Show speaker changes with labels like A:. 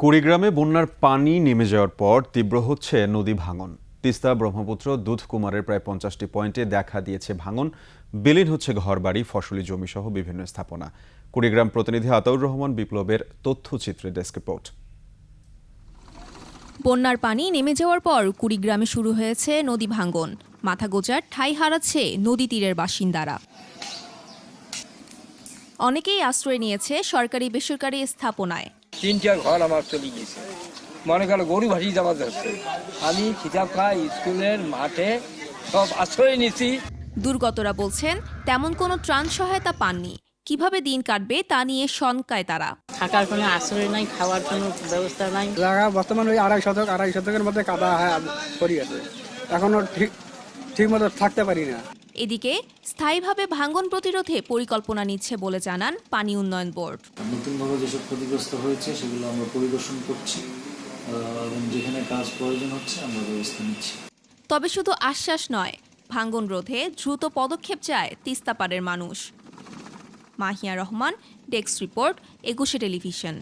A: কুড়িগ্রামে বন্যার পানি নেমে যাওয়ার পর তীব্র হচ্ছে নদী ভাঙন। তিস্তা ব্রহ্মপুত্র দুধকুমারের প্রায় পঞ্চাশটি পয়েন্টে দেখা দিয়েছে ভাঙন। বিলীন হচ্ছে ঘরবাড়ি, ফসলি জমি সহ বিভিন্ন স্থাপনা। কুড়িগ্রাম প্রতিনিধি আতাউর রহমান বিপ্লবের তথ্যচিত্রে ডেস্ক রিপোর্ট।
B: বন্যার পানি নেমে যাওয়ার পর কুড়িগ্রামে শুরু হয়েছে নদী ভাঙ্গন মাথা গোজার ঠাই হারাচ্ছে নদী তীরের বাসিন্দারা। অনেকেই আশ্রয় নিয়েছে সরকারি বেসরকারি স্থাপনায়।
C: তিনটা ঘর আমার চলে গেছে মনে করো গরু ভাসি যাওয়া যাচ্ছে। আমি খিতাব খাই স্কুলের মাঠে সব আশ্রয় নিছি
B: দুর্গতরা বলছেন তেমন কোনো ত্রাণ সহায়তা পাননি। কীভাবে দিন কাটবে তা নিয়ে শঙ্কায় তারা।
D: থাকার কোনো আশ্রয় নাই খাওয়ার কোনো ব্যবস্থা নাই।
E: জায়গা বর্তমান ওই আড়াই শতক আড়াই শতকের মধ্যে কাদা হয় পড়ে গেছে এখনও ঠিক ঠিক মতো থাকতে পারি না।
B: এদিকে স্থায়ীভাবে ভাঙ্গন প্রতিরোধে পরিকল্পনা নিচ্ছে বলে জানান পানি উন্নয়ন বোর্ড।
F: নতুনভাবে যেসব ক্ষতিগ্রস্ত হয়েছে সেগুলো আমরা পরিদর্শন করছি এবং যেখানে কাজ প্রয়োজন হচ্ছে আমরা ব্যবস্থা নিচ্ছি।
B: তবে শুধু আশ্বাস নয় ভাঙ্গন রোধে দ্রুত পদক্ষেপ চায় তিস্তাপাড়ের মানুষ। Mahiya Rahman desk report Ekushey Television.